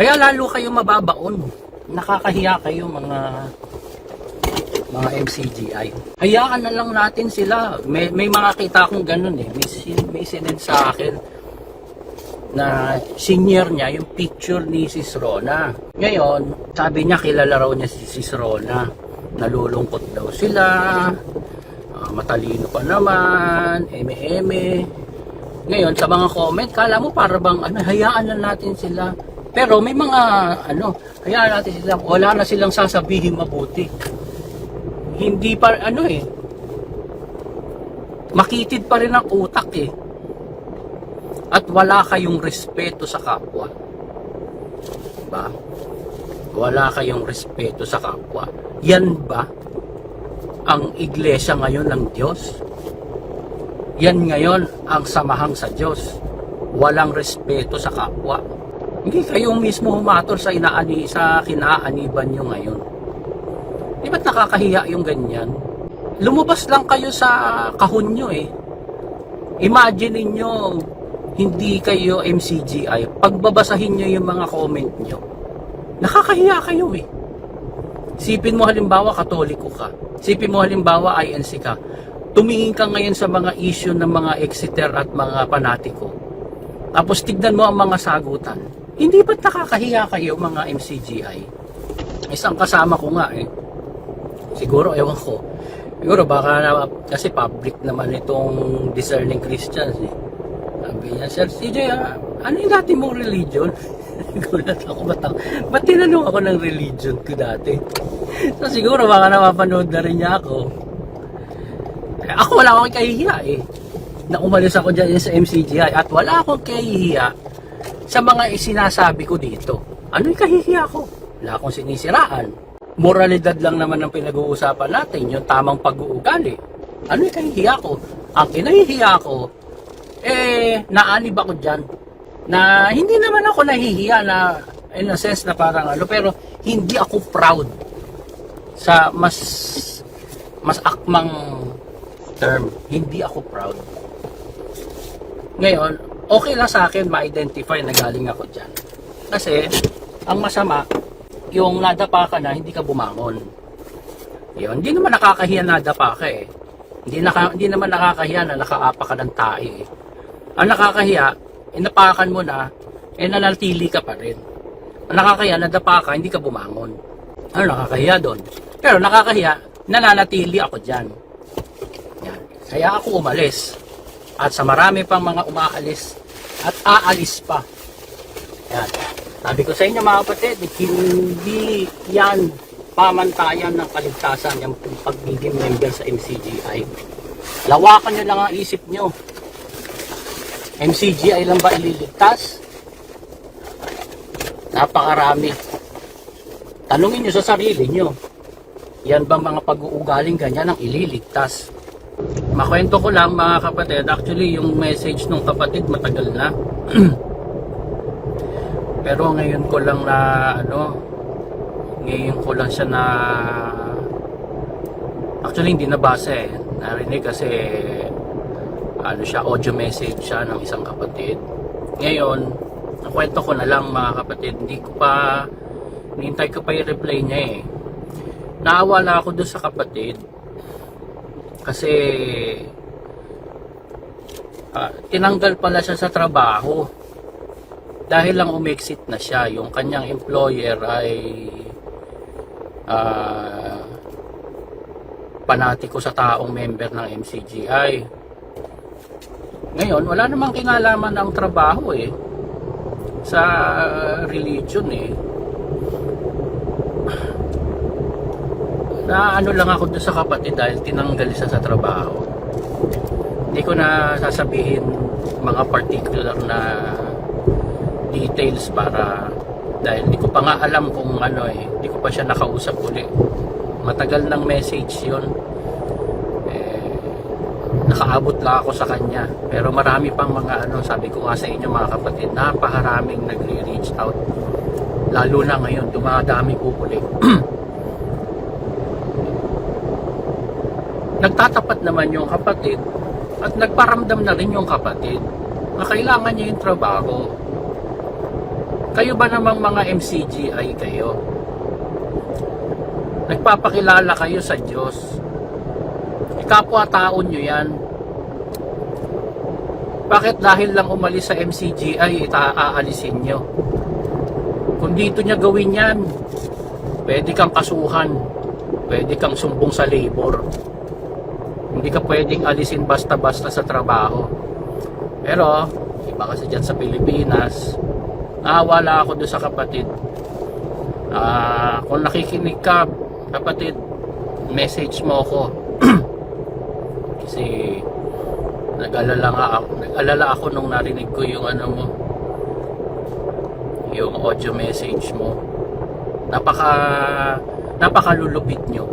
Kaya lalo kayo mababaon. Nakakahiya kayo mga mga MCGI. Hayaan na lang natin sila. May, may mga akong ganun eh. May, may sinend sa akin na senior niya yung picture ni Sis Rona. Ngayon, sabi niya kilala raw niya si Sis Rona. Nalulungkot daw sila. ah, matalino pa naman. Eme-eme. Ngayon, sa mga comment, kala mo para bang ano, hayaan na natin sila. Pero may mga ano, hayaan natin sila. Wala na silang sasabihin mabuti. Hindi pa ano eh. Makitid pa rin ang utak eh. At wala kayong respeto sa kapwa. Diba? Wala kayong respeto sa kapwa. Yan ba ang iglesia ngayon ng Diyos? Yan ngayon ang samahang sa Diyos. Walang respeto sa kapwa. Hindi kayo mismo humator sa inaani sa kinaaniban nyo ngayon. Di ba't nakakahiya yung ganyan? Lumabas lang kayo sa kahon nyo eh. Imagine ninyo, hindi kayo MCGI. Pagbabasahin nyo yung mga comment nyo, nakakahiya kayo eh. Sipin mo halimbawa katoliko ka. Sipin mo halimbawa INC ka. Tumingin ka ngayon sa mga issue ng mga Exeter at mga panatiko. Tapos tignan mo ang mga sagutan. Hindi ba't nakakahiya kayo mga MCGI? Isang kasama ko nga eh. Siguro, ewan ko. Siguro baka na, kasi public naman itong discerning Christians eh. Sabi niya, Sir CJ, ah, ano yung dati mong religion? Gulat ako, ba't, ako- ba't tinanong ako ng religion ko dati? so siguro baka napapanood na rin niya ako. Eh, ako wala akong kahihiya eh. Na umalis ako dyan sa MCGI at wala akong kahihiya sa mga isinasabi ko dito. Ano yung kahihiya ko? Wala akong sinisiraan. Moralidad lang naman ang pinag-uusapan natin, yung tamang pag-uugali. Ano yung kahihiya ko? Ang kinahihiya ko, eh, naanib ako dyan. Na hindi naman ako nahihiya na, in a sense na parang ano, pero hindi ako proud sa mas mas akmang term. Hindi ako proud. Ngayon, okay lang sa akin ma-identify na galing ako dyan. Kasi, ang masama, yung nadapa ka na, hindi ka bumangon. Yun, hindi naman nakakahiya nadapa ka eh. Hindi, naka, hindi naman nakakahiya na nakaapa ka ng tae eh. Ang nakakahiya, inapakan mo na, eh nanatili ka pa rin. Ang nakakahiya, nadapa ka, hindi ka bumangon. Ano nakakahiya doon? Pero nakakahiya, nananatili ako dyan. Yan. Kaya ako umalis. At sa marami pang mga umaalis at aalis pa. Yan. Sabi ko sa inyo mga kapatid, hindi yan pamantayan ng kaligtasan yung pagiging member sa MCGI. Lawakan nyo lang ang isip nyo. MCGI lang ba ililigtas? Napakarami. Tanungin nyo sa sarili nyo. Yan ba mga pag-uugaling ganyan ang ililigtas? Makwento ko lang mga kapatid, actually yung message ng kapatid matagal na. Pero ngayon ko lang na ano, ngayon ko lang siya na actually hindi nabasa eh. Narinig kasi ano siya, audio message siya ng isang kapatid. Ngayon, nakwento ko na lang mga kapatid, hindi ko pa nintay ko pa yung reply niya eh. Naawa na ako doon sa kapatid kasi ah, tinanggal pala siya sa trabaho. Dahil lang umexit na siya. Yung kanyang employer ay ah, panatiko sa taong member ng MCGI ngayon wala namang kinalaman ang trabaho eh sa religion eh na ano lang ako doon sa kapatid dahil tinanggal siya sa trabaho. Hindi ko na sasabihin mga particular na details para dahil hindi ko pa nga alam kung ano eh, hindi ko pa siya nakausap uli. Matagal ng message yon eh, nakaabot lang ako sa kanya. Pero marami pang mga ano, sabi ko nga sa inyo mga kapatid, napakaraming nagre-reach out. Lalo na ngayon, dumadami po uli. nagtatapat naman yung kapatid at nagparamdam na rin yung kapatid na kailangan niya yung trabaho. Kayo ba namang mga MCGI kayo? Nagpapakilala kayo sa Diyos. Ikapwa-taon nyo yan. Bakit dahil lang umalis sa MCGI, itaalisin nyo? Kung dito niya gawin yan, pwede kang kasuhan. Pwede kang sumbong sa labor. Hindi ka pwedeng alisin basta-basta sa trabaho. Pero, iba kasi dyan sa Pilipinas, nawala ako doon sa kapatid. Ah, kung nakikinig ka, kapatid, message mo ako. kasi nag-alala ako, nag-alala ako nung narinig ko yung ano mo, yung audio message mo. Napaka napakalulupit nyo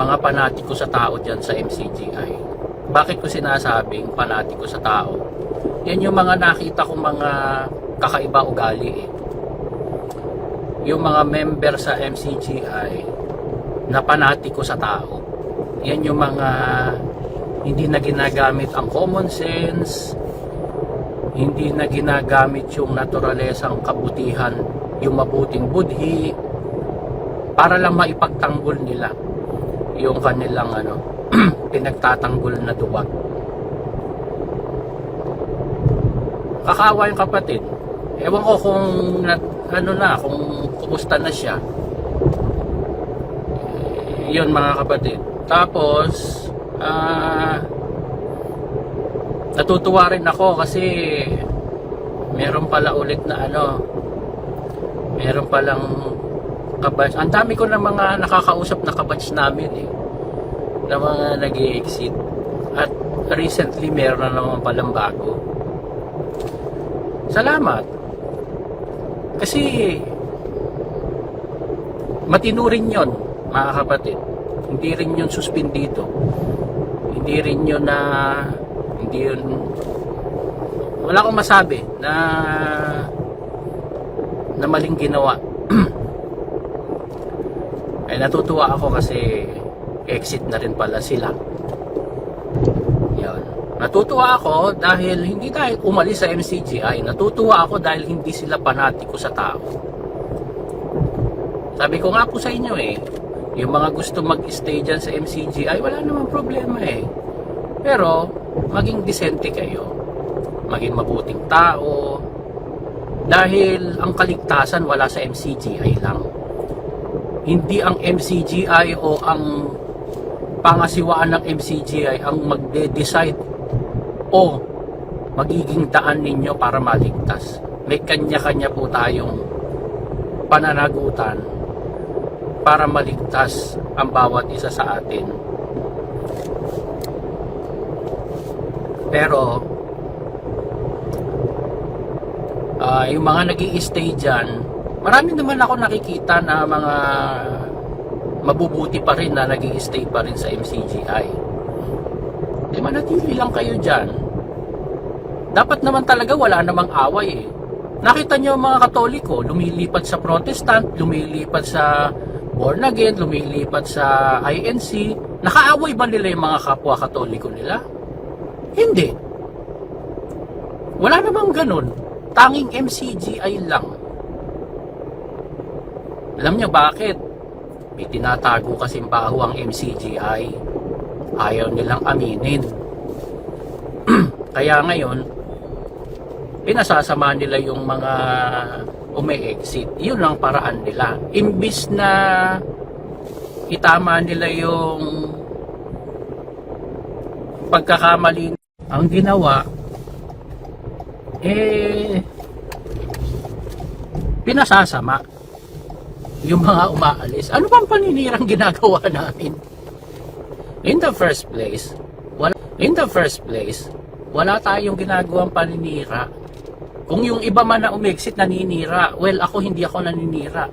mga panatiko sa tao dyan sa MCGI. Bakit ko sinasabing panatiko sa tao? Yan yung mga nakita kong mga kakaiba ugali eh. Yung mga member sa MCGI na panatiko sa tao. Yan yung mga hindi na ginagamit ang common sense, hindi na ginagamit yung naturalesang kabutihan, yung mabuting budhi, para lang maipagtanggol nila yung kanilang ano pinagtatanggol na duwag. Kakawa yung kapatid. Ewan ko kung na, ano na kung kumusta na siya. Eh, yun mga kapatid. Tapos ah natutuwa rin ako kasi meron pala ulit na ano meron palang kabatch. Ang dami ko ng mga nakakausap na kabatch namin eh. Na mga nag exit At recently meron na naman palang bago. Salamat. Kasi matino rin yun, mga kapatid. Hindi rin yun suspindido. Hindi rin yun na hindi yun wala akong masabi na na maling ginawa ay natutuwa ako kasi exit na rin pala sila. Yan. Natutuwa ako dahil hindi dahil umalis sa MCGI. Natutuwa ako dahil hindi sila panatiko sa tao. Sabi ko nga po sa inyo eh, yung mga gusto mag-stay dyan sa MCGI, wala namang problema eh. Pero, maging disente kayo. Maging mabuting tao. Dahil ang kaligtasan wala sa MCGI lang hindi ang MCGI o ang pangasiwaan ng MCGI ang magde-decide o magiging daan ninyo para maligtas. May kanya-kanya po tayong pananagutan para maligtas ang bawat isa sa atin. Pero ah, yung mga nag stay dyan, marami naman ako nakikita na mga mabubuti pa rin na nag stay pa rin sa MCGI. Di manatili lang kayo dyan. Dapat naman talaga wala namang away eh. Nakita nyo mga katoliko, lumilipat sa protestant, lumilipat sa born again, lumilipat sa INC. Nakaaway ba nila yung mga kapwa katoliko nila? Hindi. Wala namang ganun. Tanging MCGI lang. Alam nyo bakit? May tinatago kasing baho ang MCGI. Ayaw nilang aminin. Kaya ngayon, pinasasama nila yung mga umi-exit. Yun ang paraan nila. Imbis na itama nila yung pagkakamali ang ginawa eh pinasasama yung mga umaalis. Ano bang paninirang ginagawa namin? In the first place, wala, in the first place, wala tayong ginagawang paninira. Kung yung iba man na umexit naninira, well, ako hindi ako naninira.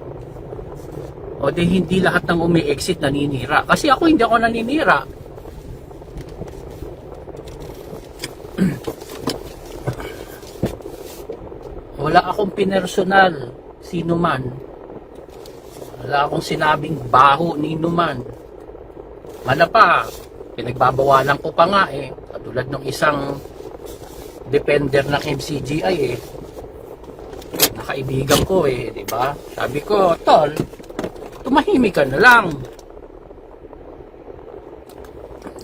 O di hindi lahat ng umi-exit naninira. Kasi ako hindi ako naninira. Wala akong pinersonal sino man. Wala akong sinabing baho ni man. Mana pa, pinagbabawalan ko pa nga eh. Katulad ng isang defender ng MCGI eh. kaibigan ko eh, di ba? Sabi ko, tol, tumahimik ka na lang.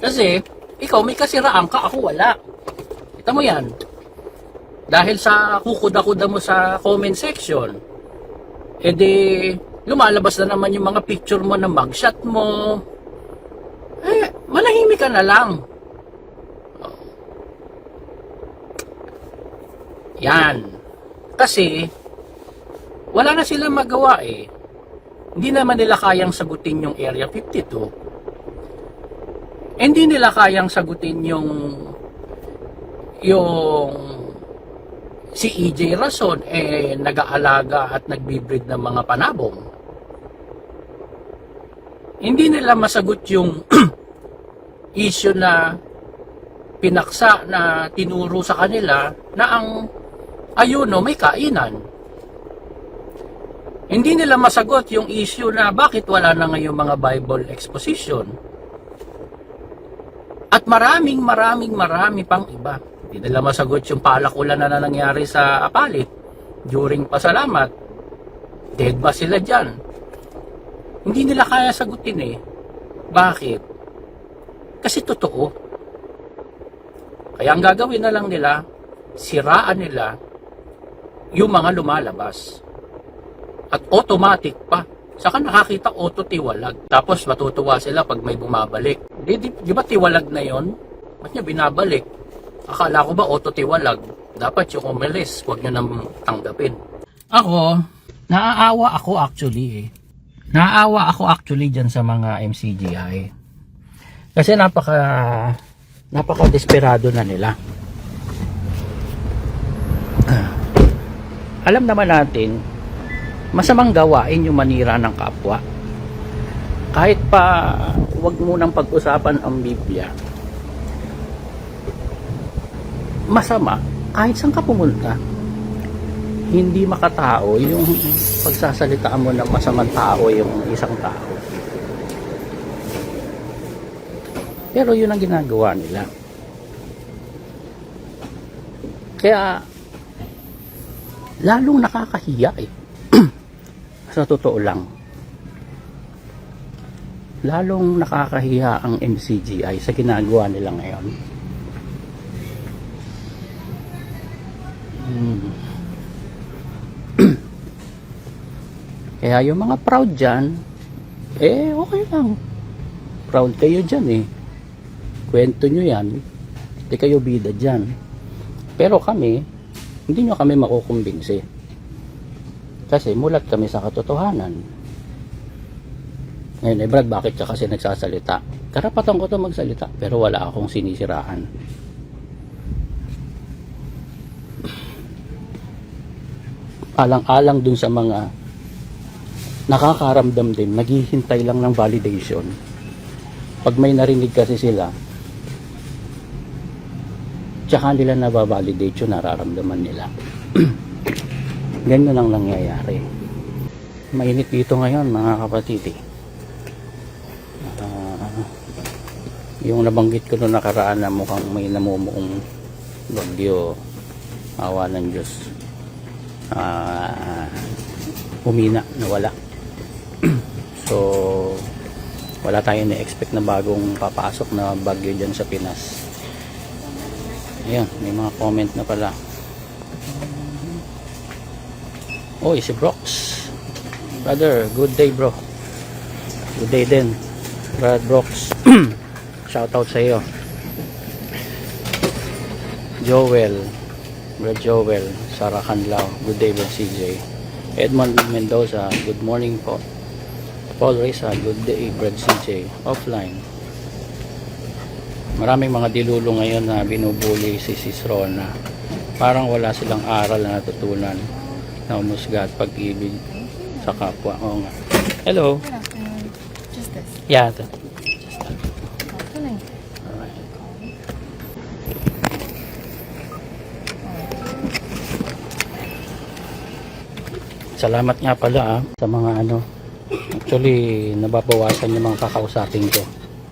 Kasi, ikaw may kasiraan ka, ako wala. Kita mo yan. Dahil sa kukuda-kuda mo sa comment section, edi lumalabas na naman yung mga picture mo na mugshot mo. Eh, manahimik ka na lang. Yan. Kasi, wala na silang magawa eh. Hindi naman nila kayang sagutin yung Area 52. Hindi nila kayang sagutin yung yung si EJ Rason eh nag-aalaga at nagbibreed ng mga panabong. Hindi nila masagot yung issue na pinaksa na tinuro sa kanila na ang ayuno may kainan. Hindi nila masagot yung issue na bakit wala na ngayong mga Bible exposition. At maraming maraming marami pang iba. Hindi nila masagot yung palakulan na, na nangyari sa Apalit during pasalamat. Dead ba sila dyan? Hindi nila kaya sagutin eh. Bakit? Kasi totoo. Kaya ang gagawin na lang nila, siraan nila yung mga lumalabas. At automatic pa. Saka nakakita auto tiwalag. Tapos matutuwa sila pag may bumabalik. Di, di, di ba tiwalag na yon? Ba't niya binabalik? Akala ko ba auto tiwalag? Dapat yung umalis, huwag nyo nang tanggapin. Ako, naaawa ako actually eh. Naaawa ako actually dyan sa mga MCGI. Kasi napaka napaka desperado na nila. Ah. Alam naman natin, masamang gawain yung manira ng kapwa. Kahit pa wag mo nang pag-usapan ang Biblia. Masama, kahit saan ka pumunta, hindi makatao yung pagsasalitaan mo ng masamang tao yung isang tao. Pero yun ang ginagawa nila. Kaya, lalong nakakahiya eh. Sa totoo lang. Lalong nakakahiya ang MCGI sa ginagawa nila ngayon. Hmm. Kaya yung mga proud dyan, eh okay lang. Proud kayo dyan eh. Kwento nyo yan. Hindi kayo bida dyan. Pero kami, hindi nyo kami makukumbinsi. Kasi mulat kami sa katotohanan. Ngayon, eh Brad, bakit ka kasi nagsasalita? Karapatan ko to magsalita, pero wala akong sinisiraan. Alang-alang dun sa mga nakakaramdam din, naghihintay lang ng validation. Pag may narinig kasi sila, tsaka nila nababalidate yung nararamdaman nila. Ganyan ang nangyayari. Mainit dito ngayon mga kapatid eh. Ah, yung nabanggit ko noong nakaraan na mukhang may namumuong bagyo awa ng Diyos ah, humina nawala so wala tayong na-expect na bagong papasok na bagyo dyan sa Pinas Ayan, may mga comment na pala. Oh, si Brox. Brother, good day bro. Good day din. Brad Brox. Shout out sa iyo. Joel. Brad Joel. Sarah Canlao. Good day bro CJ. Edmond Mendoza. Good morning po. Paul Reza. Good day Brad CJ. Offline. Maraming mga dilulo ngayon na binubuli si Sis Rona. Parang wala silang aral na natutunan na umusga at pag-ibig sa kapwa. Oo nga. Hello. Just this. Yeah. ito. Salamat nga pala ah, sa mga ano. Actually, nababawasan yung mga kakausapin ko.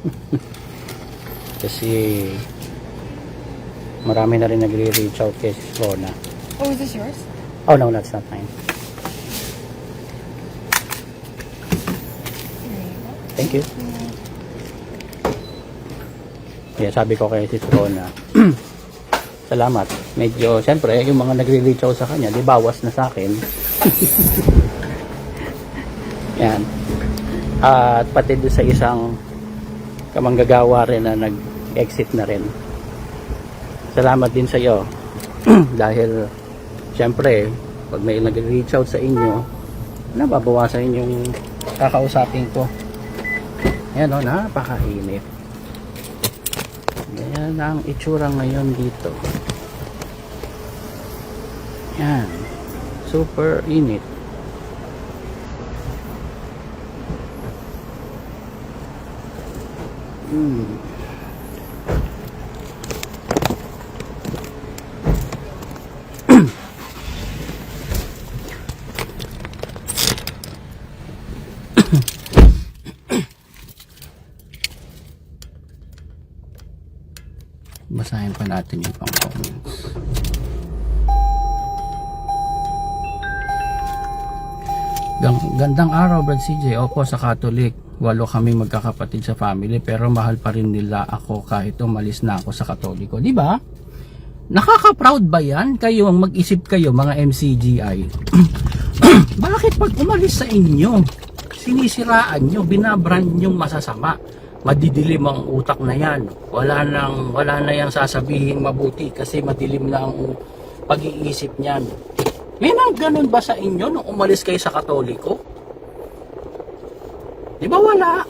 Kasi marami na rin nagre-reach out kay Rona. Oh, is this yours? Oh no, that's not mine. Thank you. Kaya sabi ko kay Sis Rona, salamat. Medyo, siyempre, yung mga nagre-reach out sa kanya, di bawas na sa akin. Yan. At pati doon sa isang kamanggagawa rin na nag-exit na rin. Salamat din sa iyo. Dahil, siyempre, pag may nag-reach out sa inyo, nababawasan yung kakausapin ko. Ayan o, napakainit. Ganyan ang itsura ngayon dito. Yan. Super init. Hmm. Basahin pa natin yung pang comments. Gandang araw, Brad CJ. Opo, sa Catholic. Walo kami magkakapatid sa family pero mahal pa rin nila ako kahit umalis na ako sa Katoliko. Di ba? Nakaka-proud ba yan? Kayo ang mag-isip kayo, mga MCGI. Bakit pag umalis sa inyo, sinisiraan nyo, binabrand nyo masasama? Madidilim ang utak na yan. Wala nang, wala na yang sasabihin mabuti kasi madilim na ang pag-iisip niyan. May mga ganun ba sa inyo nung umalis kayo sa Katoliko? Di ba wala?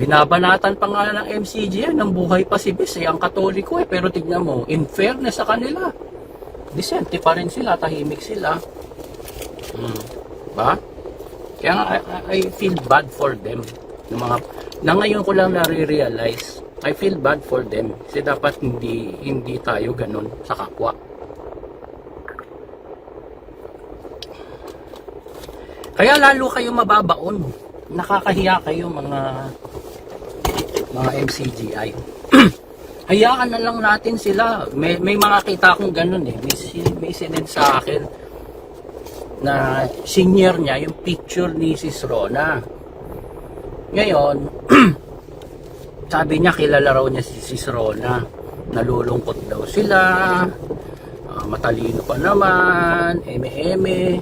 Binabanatan pa nga ng MCG yan, ng buhay pa si Bis, eh, ang Katoliko eh. Pero tignan mo, in fairness sa kanila, disente pa rin sila, tahimik sila. Hmm. Ba? Kaya nga, I, I- feel bad for them. Ng mga, na ngayon ko lang nare-realize, I feel bad for them. Kasi dapat hindi, hindi tayo ganun sa kapwa. Kaya lalo kayo mababaon. Nakakahiya kayo mga mga MCGI. Hayaan na lang natin sila. May, may mga akong ganun eh. May, may sinend sa akin na senior niya yung picture ni Sis Rona. Ngayon, sabi niya kilala raw niya si Sis Rona. Nalulungkot daw sila. ah, matalino pa naman. Eme-eme.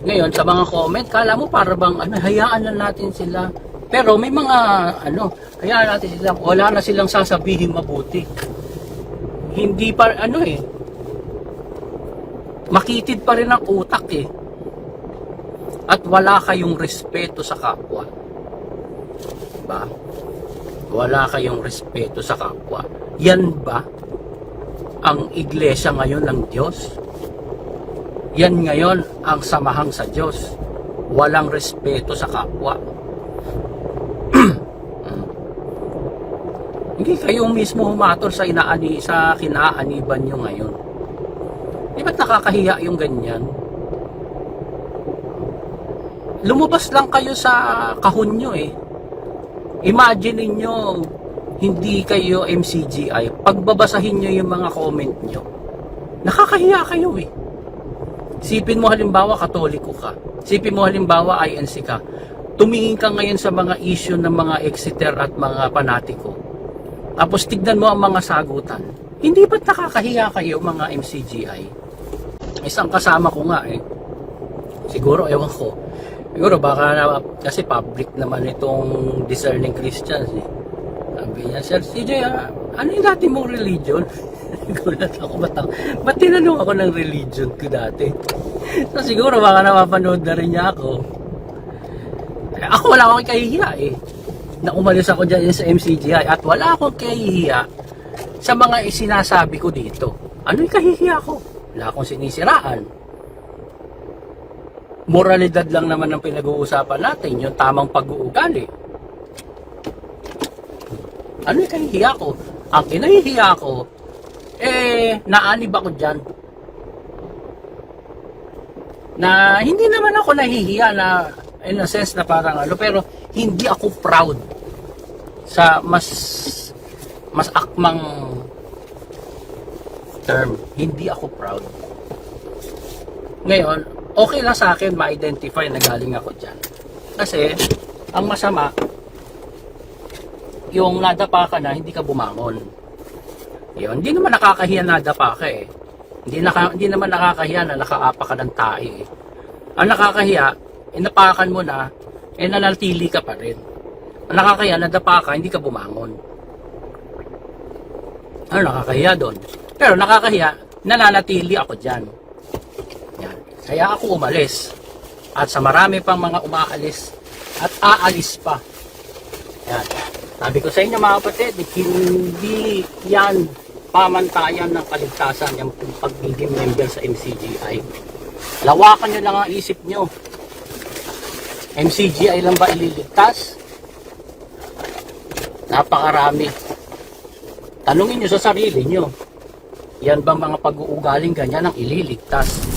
Ngayon, sa mga comment, kala mo para bang ano, hayaan na natin sila. Pero may mga ano, hayaan natin sila. Wala na silang sasabihin mabuti. Hindi pa ano eh. Makitid pa rin ang utak eh. At wala kayong respeto sa kapwa. Diba? Wala kayong respeto sa kapwa. Yan ba ang iglesia ngayon ng Diyos? Yan ngayon ang samahang sa Diyos. Walang respeto sa kapwa. Hindi kayo mismo humator sa inaani sa kinaaniban nyo ngayon. Di ba't nakakahiya yung ganyan? Lumabas lang kayo sa kahon nyo eh. Imagine ninyo, hindi kayo MCGI. Pagbabasahin nyo yung mga comment nyo, nakakahiya kayo eh. Sipin mo halimbawa katoliko ka. Sipin mo halimbawa INC ka. Tumingin ka ngayon sa mga issue ng mga Exeter at mga panatiko. Tapos tignan mo ang mga sagutan. Hindi ba't nakakahiya kayo mga MCGI? Isang kasama ko nga eh. Siguro, ewan ko. Siguro baka na, kasi public naman itong discerning Christians eh. Sabi niya, Sir CJ, ah, ano yung dati mong religion? Gulat ako, ba't, ako- ba't tinanong ako ng religion ko dati? So siguro baka napapanood na rin niya ako. Ako wala akong kahihiya eh. Na umalis ako dyan sa MCGI at wala akong kahihiya sa mga isinasabi ko dito. Ano kahihiya ko? Wala akong sinisiraan. Moralidad lang naman ang pinag-uusapan natin, yung tamang pag-uugali. Ano kahihiya ko? Ang kinahihiya ko, eh, naanib ako dyan. Na hindi naman ako nahihiya na in a sense na parang ano, pero hindi ako proud sa mas mas akmang term. Hindi ako proud. Ngayon, okay lang sa akin ma-identify na galing ako dyan. Kasi, ang masama, yung nadapa ka na, hindi ka bumangon. Yun, hindi naman nakakahiya nadapa ka eh. Hindi, naka, hindi naman nakakahiya na nakaapa ka ng tae eh. Ang nakakahiya, inapakan mo na, eh nanatili ka pa rin. Ang nakakahiya, nadapa ka, hindi ka bumangon. Ano nakakahiya doon? Pero nakakahiya, nananatili ako dyan. Yan. Kaya ako umalis. At sa marami pang mga umaalis at aalis pa. Yan. Sabi ko sa inyo mga kapatid, hindi yan pamantayan ng kaligtasan yung pagiging member sa MCGI. Lawakan nyo lang ang isip nyo. MCGI lang ba ililigtas? Napakarami. Tanungin nyo sa sarili nyo. Yan bang mga pag-uugaling ganyan ang ililigtas?